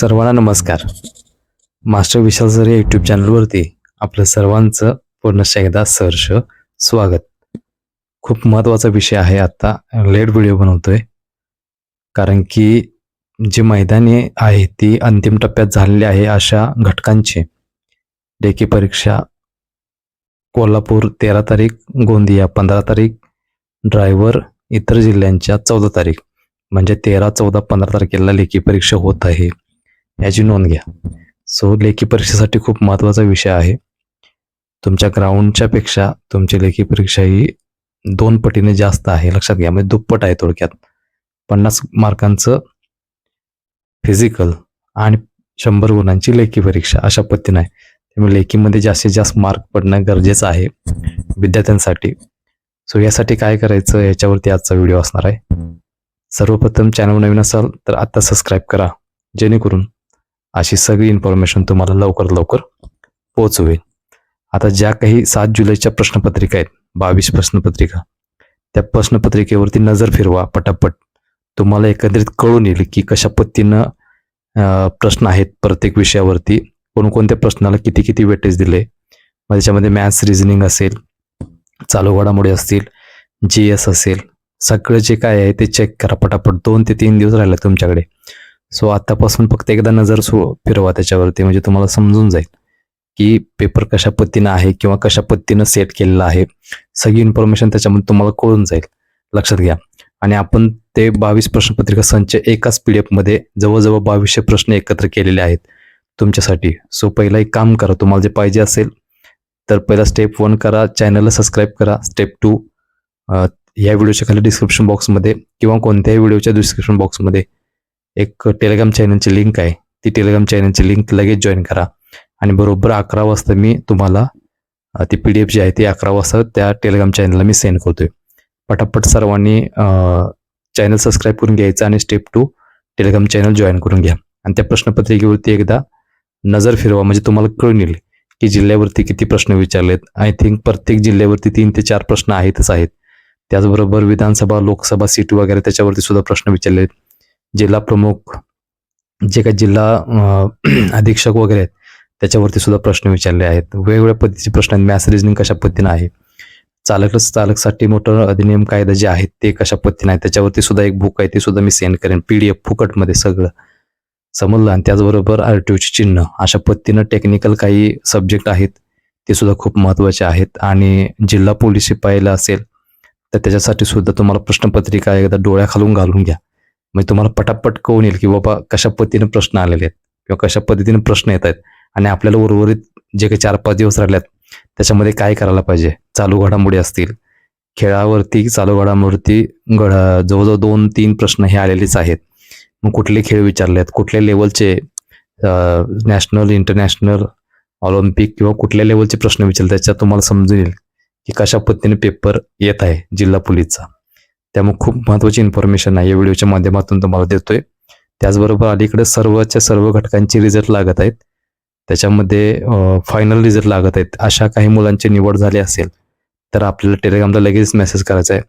सर्वांना नमस्कार. Master Vishal sir या यूट्यूब चॅनलवरती आपलं सर्वांचं पुनश्च एकदा सहर्ष स्वागत. खूप महत्त्वाचा विषय आहे आत्ता लेट व्हिडिओ बनवतोय. कारण की जी मैदानी आहे ती अंतिम टप्प्यात झालेली आहे अशा घटकांची. लेखी परीक्षा कोल्हापूर तेरा तारीख गोंदिया पंधरा तारीख ड्रायव्हर इतर जिल्ह्यांच्या चौदा तारीख. म्हणजे तेरा चौदा पंधरा तारखेला लेखी परीक्षा होत आहे. याची नोंद घ्या. सो लेखी परीक्षेसाठी खूप महत्त्वाचा विषय आहे. तुमच्या ग्राउंडच्या पेक्षा तुमची लेखी परीक्षा ही दोन पटीने जास्त आहे. लक्षात घ्या म्हणजे दुप्पट आहे थोडक्यात. पन्नास मार्कांचं फिजिकल आणि शंभर गुणांची लेखी परीक्षा अशा पद्धतीने आहे. त्यामुळे लेखीमध्ये जास्तीत जास्त मार्क पडणं गरजेचं आहे विद्यार्थ्यांसाठी. सो यासाठी काय करायचं? याच्यावरती आजचा व्हिडिओ असणार आहे. सर्वप्रथम चॅनल नवीन असाल तर आत्ता सबस्क्राईब करा. जेणेकरून अशी सगळी इन्फॉर्मेशन तुम्हाला लवकर लवकर पोहोचवेल आता ज्या काही सात जुलैच्या प्रश्नपत्रिका आहेत बावीस प्रश्नपत्रिका त्या प्रश्नपत्रिकेवरती नजर फिरवा पटापट. तुम्हाला एकंदरीत कळून येईल की कशा पद्धतीनं प्रश्न आहेत प्रत्येक विषयावरती. कोणकोणत्या प्रश्नाला किती किती वेटेज दिले? मग त्याच्यामध्ये मॅथ्स रिझनिंग असेल चालू घडामोडी असतील जी एस असेल सगळं जे काय आहे ते चेक करा पटापट. दोन ते तीन दिवस राहिले तुमच्याकडे. सो आतापासून फक्त एकदा नजर सो फिरवा त्याच्यावरती. म्हणजे तुम्हाला समजून जाईल की पेपर कशा पद्धतीनं आहे किंवा कशा पद्धतीनं सेट केलेला आहे. सगळी इन्फॉर्मेशन त्याच्यामध्ये तुम्हाला कळून जाईल. लक्षात घ्या. आणि आपण ते बावीस प्रश्नपत्रिका संच एकाच पी डी एफमध्ये जवळजवळ बावीसशे प्रश्न एकत्र केलेले आहेत तुमच्यासाठी. सो पहिला एक काम करा. तुम्हाला जे पाहिजे असेल तर पहिला स्टेप वन करा. चॅनलला सबस्क्राईब करा. स्टेप टू या व्हिडिओच्या खाली डिस्क्रिप्शन बॉक्समध्ये किंवा कोणत्याही व्हिडिओच्या डिस्क्रिप्शन बॉक्समध्ये एक टेलिग्राम चॅनलची लिंक आहे. ती टेलिग्राम चॅनलची लिंक लगेच जॉईन करा. आणि बरोबर अकरा वाजता मी तुम्हाला ती पी डी एफ जी आहे ती अकरा वाजता त्या टेलिग्राम चॅनलला मी सेंड करतोय. पटापट सर्वांनी चॅनल सबस्क्राईब करून घ्यायचं आणि step two Telegram channel join करून घ्या. आणि त्या प्रश्नपत्रिकेवरती एकदा नजर फिरवा. म्हणजे तुम्हाला कळून येईल की जिल्ह्यावरती किती प्रश्न विचारलेत. आय थिंक प्रत्येक जिल्ह्यावरती तीन ते चार प्रश्न आहेतच आहेत. त्याचबरोबर विधानसभा लोकसभा सीट वगैरे त्याच्यावरती सुद्धा प्रश्न विचारले आहेत जिल्हा प्रमुख जे काही जिल्हा अधीक्षक वगैरे आहेत त्याच्यावरती सुद्धा प्रश्न विचारले आहेत. वेगवेगळ्या पद्धतीचे प्रश्न आहेत. मॅथ्स रिजनिंग कशा पद्धतीनं आहे? चालक चालकसाठी मोटर अधिनियम कायदा जे आहेत ते कशा पद्धतीने आहे? त्याच्यावरती सुद्धा एक बुक आहे ते सुद्धा मी सेंड करेन. पी डी एफ फुकटमध्ये सगळं. समजलं? आणि त्याचबरोबर आर टी ओचे चिन्ह. अशा पद्धतीनं टेक्निकल काही सब्जेक्ट आहेत ते सुद्धा खूप महत्त्वाचे आहेत. आणि जिल्हा पोलीस पाहिलं असेल तर त्याच्यासाठी सुद्धा तुम्हाला प्रश्नपत्रिका एकदा डोळ्याखालून घालून घ्या. म्हणजे तुम्हाला पटापट कळून येईल की बाबा कशा पद्धतीने प्रश्न आलेले आहेत किंवा कशा पद्धतीने प्रश्न येत आहेत. आणि आपल्याला उर्वरित जे काही चार पाच दिवस राहिल्यात त्याच्यामध्ये काय करायला पाहिजे? चालू घडामोडी असतील. खेळावरती चालू घडामोडीवरती घड जवळजवळ दोन तीन प्रश्न हे आलेलेच आहेत. मग कुठले खेळ विचारले आहेत कुठल्या लेवलचे नॅशनल इंटरनॅशनल ऑलिम्पिक किंवा कुठल्या लेवलचे प्रश्न विचारले? त्याच्यात तुम्हाला समजून येईल की कशा पद्धतीने पेपर येत आहे जिल्हा पोलीसचा. त्यामुळे खूप महत्त्वाची इन्फॉर्मेशन आहे. या व्हिडिओच्या माध्यमातून तुम्हाला देतोय. त्याचबरोबर अलीकडे सर्वच्या सर्व घटकांचे रिझल्ट लागत आहेत. त्याच्यामध्ये फायनल रिझल्ट लागत आहेत. अशा काही मुलांची निवड झाली असेल तर आपल्याला टेलिग्रामला लगेच मेसेज करायचा आहे.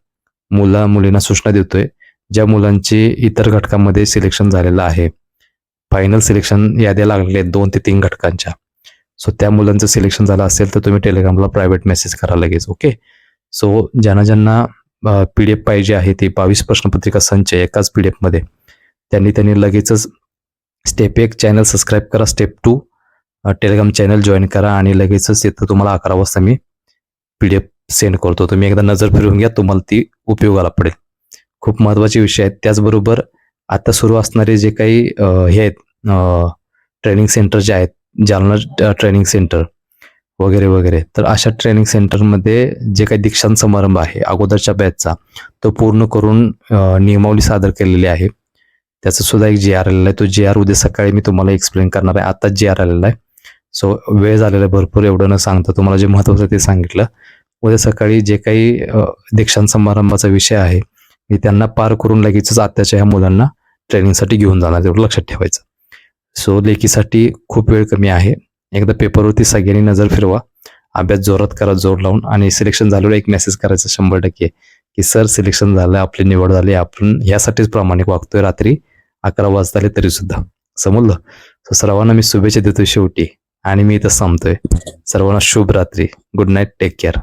मुला मुलींना सूचना देतोय ज्या मुलांची इतर घटकांमध्ये सिलेक्शन झालेलं आहे. फायनल सिलेक्शन याद्या लागलेल्या आहेत दोन ते तीन घटकांच्या. सो त्या मुलांचं सिलेक्शन झालं असेल तर तुम्ही टेलिग्रामला प्रायव्हेट मेसेज करा लगेच ओके सो ज्यांना ज्यांना पी डी एफ पाहिजे आहे ती बावीस प्रश्नपत्रिका संच एकाच पी डी एफमध्ये त्यांनी त्यांनी लगेचच स्टेप एक चॅनल सबस्क्राईब करा step two Telegram channel join करा आणि लगेचच तिथं तुम्हाला अकरा वाजता मी पी डी एफ सेंड करतो. तुम्ही एकदा नजर फिरवून घ्या तुम्हाला ती उपयोगाला पडेल. खूप महत्त्वाचे विषय आहेत. त्याचबरोबर आता सुरू असणारे जे काही हे आहेत ट्रेनिंग सेंटर जे आहेत जालना ट्रेनिंग सेंटर वगैरे वगैरे. तर अशा ट्रेनिंग सेंटरमध्ये जे काही दीक्षांत समारंभ आहे अगोदरच्या बॅचचा तो पूर्ण करून नियमावली सादर केलेली आहे. त्याचं सुद्धा एक जी आर आलेला आहे. तो जी आर उद्या सकाळी मी तुम्हाला एक्सप्लेन करणार आहे. आता जी आर आलेला आहे. सो वेळ झालेला आहे भरपूर एवढं न सांगता तुम्हाला जे महत्त्वाचं ते सांगितलं. उद्या सकाळी जे काही दीक्षांत समारंभाचा विषय आहे मी त्यांना पार करून लगेचच आत्ताच्या ह्या मुलांना ट्रेनिंगसाठी घेऊन जाणार तेवढं लक्षात ठेवायचं. सो लेखीसाठी खूप वेळ कमी आहे. एकदा पेपरवरती सगळ्यांनी नजर फिरवा. अभ्यास जोरात करा जोर लावून. आणि सिलेक्शन झाल्यावर एक मेसेज करायचा शंभर टक्के की सर सिलेक्शन झालं आपली निवड झाली. आपण यासाठीच प्रामाणिक वागतोय रात्री अकरा वाजताले तरी सुद्धा. समजलं? सो सर्वांना मी शुभेच्छा देतोय शेवटी. आणि मी इथं संपतोय. सर्वांना शुभ रात्री. Good night take care